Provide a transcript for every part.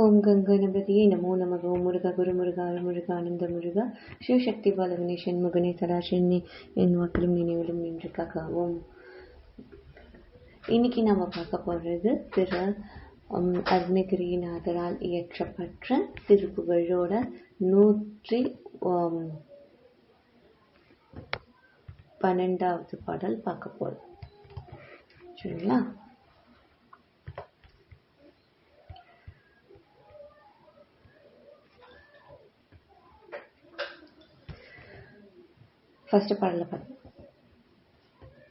ஓம் நபதியை நமோ நமக. ஓம் முருகா குரு முருகா அருமுருகா ஆனந்த முருகா சிவசக்தி பாலகனே ஷண்முகனே சதாசிவனே என் வாக்கிலும் நினைவிலும் நின்று காக்கவும். இன்னைக்கு நாம் பார்க்க போகிறது திரு உம், அருணகிரிநாதரால் இயற்றப்பட்ட திருப்புகழோட நூற்றி பன்னெண்டாவது பாடல் பார்க்க போகிறோம் சரிங்களா? ஃபர்ஸ்ட் பாடல பாருங்க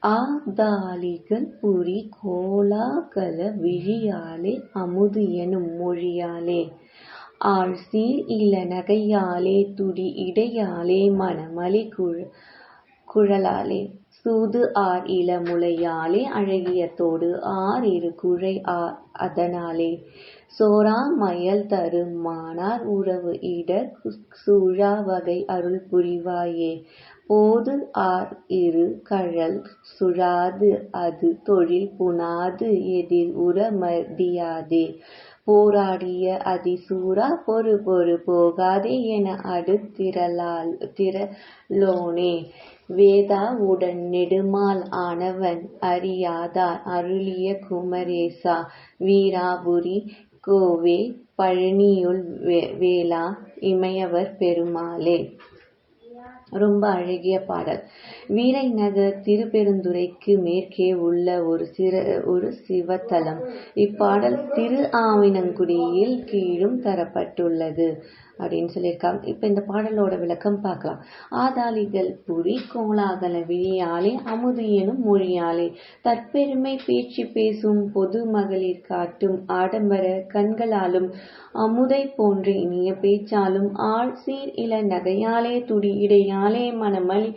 ஆதாலிகள் புரி கோலாகல விழியாலே அமுது எனும் மொழியாலே. ஆழ்சீர் இள நகையாலே துடி இடையாலே மணமலி குழ குழலாலே. சூது ஆர் இளமுலையாலே அழகிய தோடு ஆர் இரு குழை ஆர் அதனாலே. சோரா மயல் தரும் மானார் உறவு இட சூழா வகை அருள் புரிவாயே. போது ஆர் இரு கழல் சுழாது அது தொழில் புனாது எதிர் உறமதியாதே போராடிய அதிசூரா பொறு பொறு போகாதே என அடுத்திரலால் திரலோனே வேதா உடன் நெடுமால் ஆனவன் அறியாதார் அருளிய குமரேசா. வீராபுரி கோவே பழனியுள் வே- வேளா இமையவர் பெருமாளே. ரொம்ப அழகிய பாடல். வீரை நகர் திருப்பெருந்துறைக்கு மேற்கே உள்ள ஒரு சிற ஒரு சிவத்தலம். இப்பாடல் திரு ஆவினங்குடியில் கீழும் தரப்பட்டுள்ளது. அப்படின்னு சொல்லியிருக்காங்க. இப்ப இந்த பாடலோட விளக்கம் பார்க்கலாம். ஆதாளிகள் புரி கோலாகல விழியாலே அமுது எனும் மொழியாலே தற்பெருமை பேச்சு பேசும் பொது மகளிர் காட்டும் ஆடம்பர கண்களாலும் அமுதை போன்ற இனிய பேச்சாலும் ஆள் சீர் இள நகையாலே துடி இடையாலே மனமளி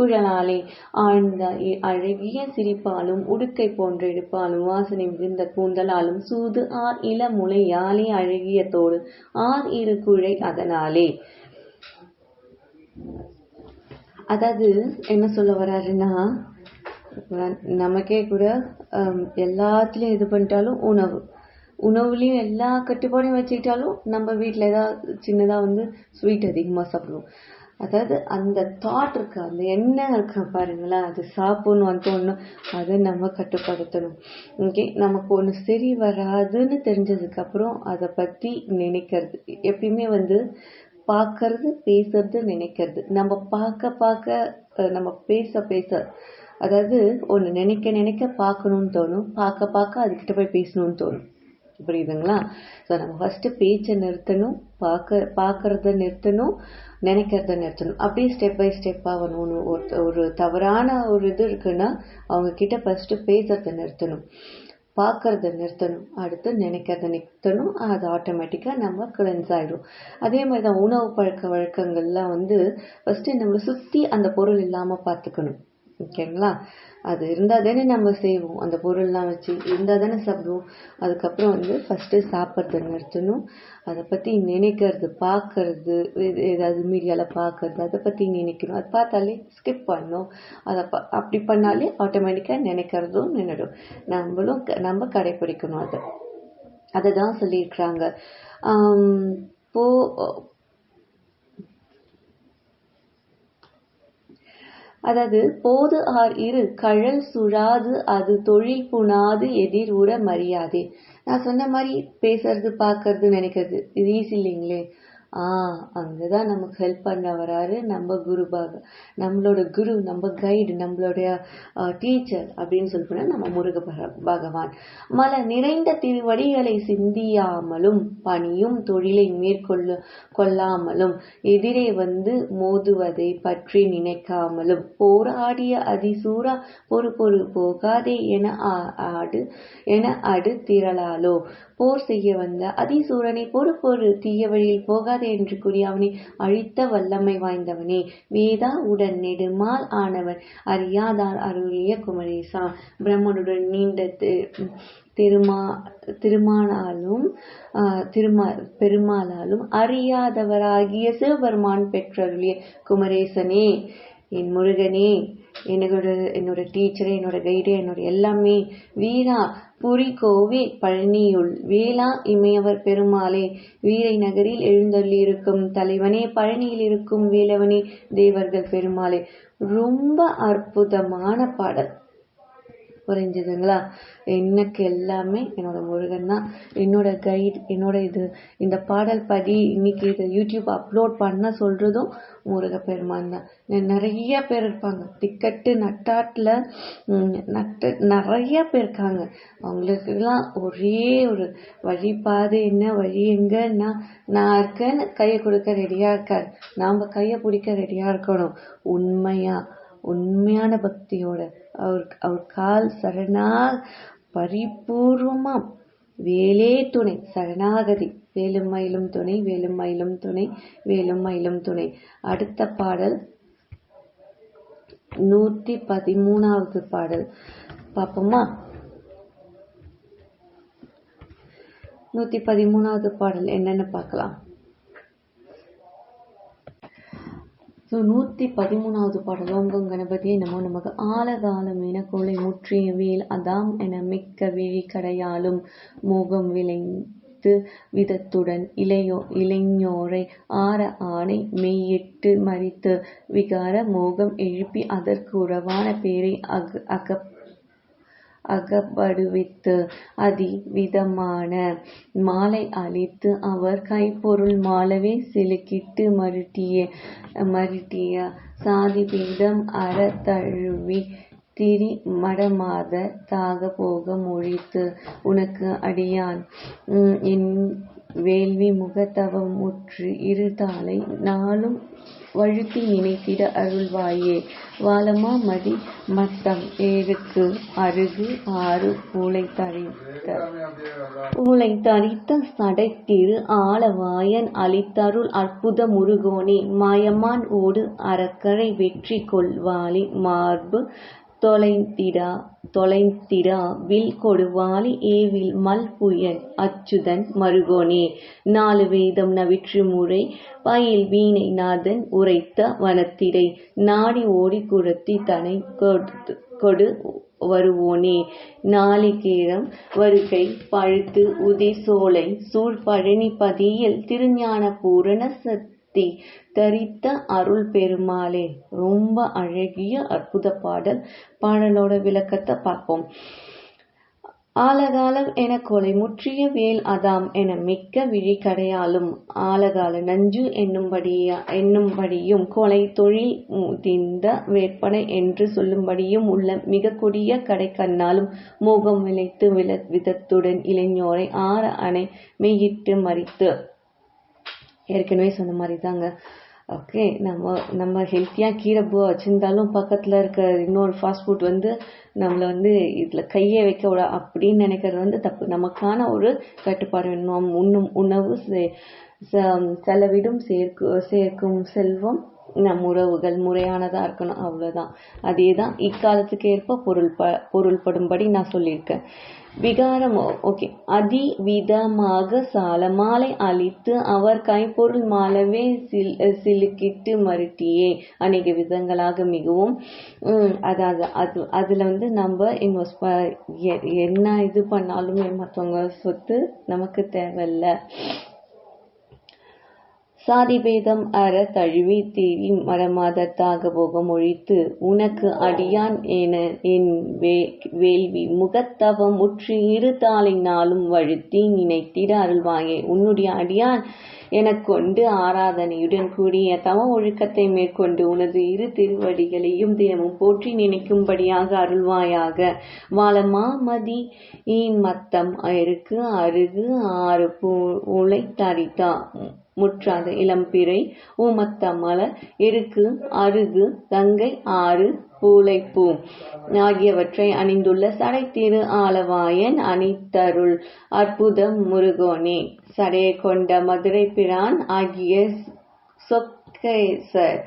குழலாலே ஆழ்ந்த அழகிய சிரிப்பாலும் உடுக்கை போன்ற இடுப்பாலும் வாசனை மிகுந்த கூந்தலாலும் சூது ஆர் இள முளையாலே அழகிய தோடு ஆர் இரு குழை அதனாலே அதாவது என்ன சொல்ல வர்றாருன்னா நமக்கே கூட எல்லாத்துலேயும் இது பண்ணிட்டாலும் உணவு. உணவுலேயும் எல்லா கட்டுப்பாடையும் வச்சுக்கிட்டாலும் நம்ம வீட்டில் ஏதாவது சின்னதாக வந்து ஸ்வீட் அதிகமாக சாப்பிடுவோம். அதாவது அந்த தாட் இருக்கு அந்த எண்ணம் இருக்கு பாருங்களேன் அது சாப்பிடணும் வந்து அதை நம்ம கட்டுப்படுத்தணும். ஓகே நமக்கு ஒன்று சரி வராதுன்னு தெரிஞ்சதுக்கப்புறம் அதை பற்றி நினைக்கிறது. எப்பயுமே வந்து பார்க்கறது பேசுறது நினைக்கிறது. நம்ம பார்க்க பார்க்க நம்ம பேச பேச அதாவது ஒன்று நினைக்க நினைக்க பார்க்கணும்னு தோணும். பார்க்க பார்க்க அதுக்கிட்ட போய் பேசணும்னு தோணும். புரியுதுங்களா? ஸோ நம்ம ஃபஸ்ட்டு பேச்சை நிறுத்தணும் பார்க்க பார்க்கறத நிறுத்தணும். நினைக்கிறத நிறுத்தணும். அப்படியே ஸ்டெப் பை ஸ்டெப்பாக அவன் ஒரு ஒரு தவறான ஒரு இது இருக்குன்னா அவங்க கிட்ட ஃபர்ஸ்ட் பேசுறத நிறுத்தணும். பார்க்கறத நிறுத்தணும். அடுத்து நினைக்கிறத நிறுத்தணும். அது ஆட்டோமேட்டிக்காக நம்ம கிளென்ஸ் ஆயிடும். அதே மாதிரி தான் உணவு பழக்க வழக்கங்கள்லாம் வந்து ஃபஸ்ட்டு நம்மளை சுற்றி அந்த பொருள் இல்லாமல் பார்த்துக்கணும். ஓகேங்களா? அது இருந்தால் தானே நம்ம செய்வோம். அந்த பொருள்லாம் வச்சு இருந்தால் தானே சாப்பிடுவோம். அதுக்கப்புறம் வந்து ஃபஸ்ட்டு சாப்பிட்றத நிறுத்தணும். அதை பற்றி நினைக்கிறது பார்க்கறது இது ஏதாவது மீடியாவில் பார்க்கறது அதை பற்றி நினைக்கணும். அது பார்த்தாலே ஸ்கிப் பண்ணணும் அதை ப அப்படி பண்ணாலே ஆட்டோமேட்டிக்காக நினைக்கிறதும் நின்றுடும் நம்மளும் க- நம்ம கடைப்பிடிக்கணும் அதை. அதை தான் சொல்லியிருக்கிறாங்க. இப்போது போ அதாவது போது ஆர் இரு கழல் சுழாது அது தொழில் புனாது எதிர் உற மரியாதை. நான் சொன்ன மாதிரி பேசுறது பார்க்கறது நினைக்கிறது. இது ஈஸி இல்லைங்களே. ஆ அங்கதான் நமக்கு ஹெல்ப் பண்ண வராரு. நம்ம குரு பாக நம்மளோட குரு நம்ம கைடு நம்மளுடைய டீச்சர் அப்படின்னு சொல்லி போனா நம்ம முருக பக- பகவான். மல நிறைந்த திருவடிகளை சிந்தியாமலும் பணியும் தொழிலை மேற்கொள்ள கொள்ளாமலும் எதிரே வந்து மோதுவதை பற்றி நினைக்காமலும் போராடிய அதிசூரா பொறு பொறு போகாதே என ஆ- ஆடு என அடு திரளாலோ போர் செய்ய வந்த அதிசூரனை பொறுப்பொரு தீய வழியில் போகாதே என்று கூறி அவனை அழித்த வல்லமை வாய்ந்தவனே. வேதா உடன் நெடுமால் ஆனவன் அறியாதார் அருளிய குமரேசா. பிரம்மனுடன் நீண்ட திருமா திருமானாலும் திருமா பெருமாளாலும் அறியாதவராகிய சிவபெருமான் பெற்றருளிய குமரேசனே என் முருகனே என்னோட என்னோட டீச்சரு என்னோட கைடு என்னோட எல்லாமே வீரா புரி கோவே பழனியுள் வேளா இமையவர் பெருமாளே வீரை நகரில் எழுந்தள்ளியிருக்கும் தலைவனே பழனியில் இருக்கும் வேலவனே தேவர்கள் பெருமாளே. ரொம்ப அற்புதமான பாடல். புரிஞ்சுதுங்களா? எனக்கு எல்லாமே என்னோட முருகன் தான் என்னோட கைட் என்னோட இது இந்த பாடல் படி இன்னைக்கு இதை யூடியூப் அப்லோட் பண்ண சொல்றதும் முருக பெருமான் தான் நிறைய பேர் இருப்பாங்க. டிக்கெட்டு நட்டாட்டில் நட்டு நிறைய பேர் இருக்காங்க. அவங்களுக்கெல்லாம் ஒரே ஒரு வழிபாதை என்ன வழி எங்கன்னா நான் இருக்கேன்னு கையை கொடுக்க ரெடியாக இருக்கார். நாம் கையை பிடிக்க ரெடியாக இருக்கணும். உண்மையாக உண்மையான பக்தியோட அவர் அவர் கால் சரணா பரிபூர்வமா வேலே துணை சரணாகதி. வேலும் மயிலும் துணை வேலும் மயிலும் துணை வேலும் மயிலும் துணை. அடுத்த பாடல் நூத்தி பதிமூணாவது பாடல். பாப்போமா நூத்தி பதிமூணாவது பாடல் என்னன்னு பார்க்கலாம். ஸோ நூற்றி பதிமூணாவது பாடல் ஓங்கம் கணபதியை நமோ நமக்கு ஆலகாலம் என கொலை முற்றிய வேல் அதாம் என மிக்க விழி கடையாலும் மோகம் விளைந்து விதத்துடன் இளையோ இளைஞோரை ஆற ஆணை மெய்யிட்டு மறித்து விகார மோகம் எழுப்பி அதற்கு உறவான பேரை அக அகப் அகப்படுவித்து அதிவிதமான மாலை அளித்து அவர் கைப்பொருள் மாலவே சிலுக்கிட்டு மருட்டிய மருட்டிய சாதி பீடம் அற தழுவி திரி மடமாத தாக போக மொழித்து உனக்கு அடியான் என் வேள்வி முகத்தவம் முற்று இருதாளை நாளும் வழுத்தி நினைத்திட அருள்வாயே. வாலமா மதி மத்தம். ஏழுக்கு அருகு ஆறு பூளை தரித்த பூளை தரித்த சடைத்திரு ஆலவாயன் அளித்தருள் அற்புத முருகோனே. மாயமான் ஓடு அறக்கரை வெற்றி கொள்வாளி மார்பு தொலைந்திடா. தொலைந்திடா வில் கொடுவாளி ஏவில் மல் புயல் அச்சுதன் மருகோனே. நாலு வேதம் நவிற்று முறை பயில் வீணை நாதன் உரைத்த வனத்திடை. நாடி ஓடி குரத்தி தனை கொடுத்து கொடு வருவோனே. நாளிகேரம் வருகை பழுத்து உதி சோலை சூழ் பழனி பதியில் திருஞான பூரண சக்தி தரித்த அருள் பெருமாளே. ரொம்ப அழகிய அற்புத பாடல். பாடலோட விளக்கத்தை பார்ப்போம். ஆலகாலம் என கொலை முற்றிய வேல் அதாம் என மிக்க விழி கடையாலும் ஆலகால நஞ்சு என்னும்படியா என்னும்படியும் கொலை தொழில் முதிந்த வேட்பனை என்று சொல்லும்படியும் உள்ள மிக கொடிய கடை கண்ணாலும் மோகம் விளைத்து வில விதத்துடன் இளைஞரை ஆற அணை மெய்யிட்டு மறித்து ஏற்கனவே சொன்ன மாதிரி தாங்க ஓகே நம்ம நம்ம ஹெல்த்தியாக கீரை பூ வச்சுருந்தாலும் பக்கத்தில் இருக்க இன்னொரு ஃபாஸ்ட் ஃபுட் வந்து நம்மளை வந்து இதில் கையை வைக்க விட அப்படின்னு நினைக்கிறது வந்து தப்பு. நமக்கான ஒரு கட்டுப்பாடு வேணும். உண்ணும் உணவு செ- செலவிடும் சேர்க்கு சேர்க்கும் செல்வம் நம் உறவுகள் முறையானதாக இருக்கணும் அவ்வளோதான் அதே தான் இக்காலத்துக்கு ஏற்ப பொருள் ப பொருள்படும்படி நான் சொல்லியிருக்கேன். விகாரம் ஓகே. அதிவிதமாக சால மாலை அழித்து அவர் கைப்பொருள் மாலவே சில் சிலுக்கிட்டு மறுட்டியே அநேக விதங்களாக மிகவும் அதாவது அது அதில் வந்து நம்ம இன்வெஸ்ட் என்ன இது பண்ணாலுமே மற்றவங்க சொத்து நமக்கு தேவையில்லை. சாதி பேதம் அற தழுவி தீவி மரமாதத்தாக போகம் ஒழித்து உனக்கு அடியான் என என் வே வேள்வி முகத்தவம் முற்றி இரு தாளினாலும் வழுத்தி நினைத்திட அருள்வாயே. உன்னுடைய அடியான் எனக் கொண்டு ஆராதனையுடன் கூடிய தவ ஒழுக்கத்தை மேற்கொண்டு உனது இரு திருவடிகளையும் தினமும் போற்றி நினைக்கும்படியாக அருள்வாயாக. வாழமா மதி மத்தம் அருக்கு அருகு ஆறு பூ முற்றாத இளம்பிறை ஊமத்த மலர் இருக்கு அருகு கங்கை ஆறு பூளைப்பூ. ஆகியவற்றை அணிந்துள்ள சடைத்திரு ஆலவாயன் அணித்தருள். அற்புதம் முருகோனே. சடையை கொண்ட மதுரை பிரான் ஆகிய சொக் கேசர்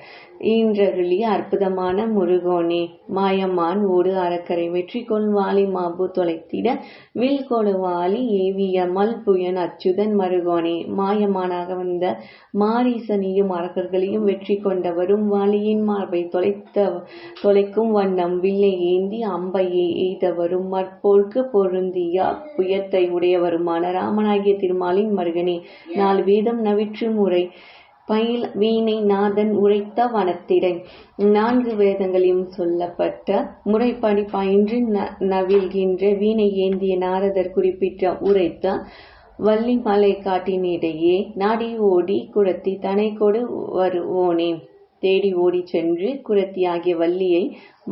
ஈன்றருளிய அற்புதமான முருகோனே மாயமான் ஓடு அறக்கரை வெற்றி கொள் வாலி மாபு தொலைத்திட வில் கொடு வாலி ஏவிய மல் புயன் அச்சுதன் மருகோனே மாயமானாக வந்த மாரீசனையும் அரக்கர்களையும் வெற்றி கொண்டவரும் வாலியின் மார்பை தொலைத்த தொலைக்கும் வண்ணம் வில்லை ஏந்தி அம்பையை எய்தவரும் மற்போர்க்கு பொருந்திய புயத்தை உடையவருமான ராமனாகிய திருமாலின் மருகனே நாலு வேதம் நவிற்று முறை பயில் வீணை நாதன் உரைத்த வனத்திடை நான்கு வேதங்களையும் சொல்லப்பட்ட முறைப்படி பயின்று நவில்கின்ற வீணை ஏந்திய நாரதர் குறிப்பிட்ட உரைத்த வள்ளி மலை காட்டினிடையே நாடி ஓடி குடத்தி தனை கொடு வருவோனே. தேடி ஓடி சென்று குரத்தியாகிய வள்ளியை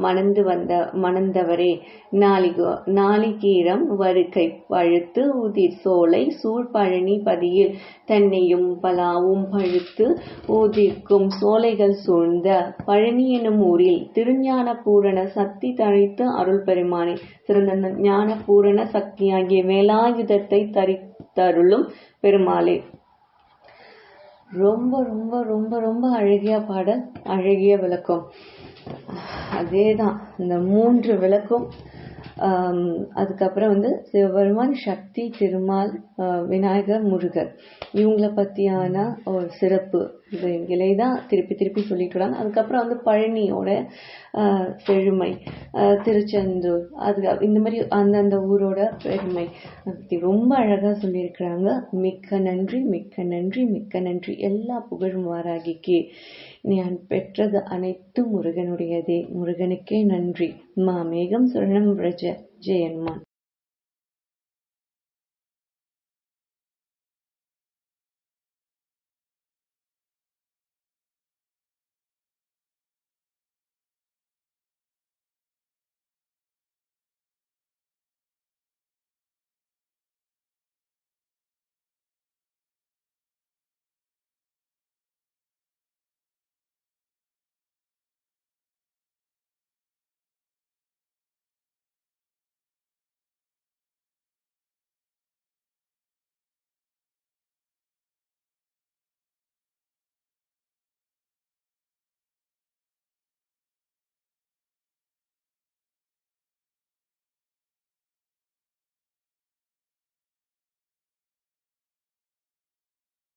மணந்து வந்த மணந்தவரே நாளிகோ நாளிகீரம் வருக்கை பழுத்து உதிர் சோலை சூழ்பழனி பதியில் தன்னையும் பலாவும் பழுத்து ஊதிர்க்கும் சோலைகள் சூழ்ந்த பழனி எனும் ஊரில் திருஞான பூரண சக்தி தழைத்து அருள் பெருமானே சிறந்த ஞான பூரண சக்தியாகிய வேலாயுதத்தை தரித்தருளும் பெருமாளே ரொம்ப ரொம்ப ரொம்ப ரொம்ப அழகிய பாடல் அழகிய விளக்கம். அதே தான் இந்த மூன்று விளக்கம் அதுக்கப்புறம் வந்து சிவபெருமான் சக்தி திருமால் விநாயகர் முருகர். இவங்கள பற்றியான ஒரு சிறப்பு. இவைகளை தான் திருப்பி திருப்பி சொல்லிட்டு வராங்க. அதுக்கப்புறம் வந்து பழனியோட செழுமை திருச்செந்தூர். அது இந்த மாதிரி அந்தந்த ஊரோட பெருமை. பற்றி ரொம்ப அழகாக சொல்லியிருக்கிறாங்க. மிக்க நன்றி மிக்க நன்றி மிக்க நன்றி. எல்லா புகழும் வாராகிக்கு. நான் பெற்றது அனைத்தும் முருகனுடையதே. முருகனுக்கே நன்றி. மாமேகம் சுரணம் பிரஜ ஜெயன்மான்.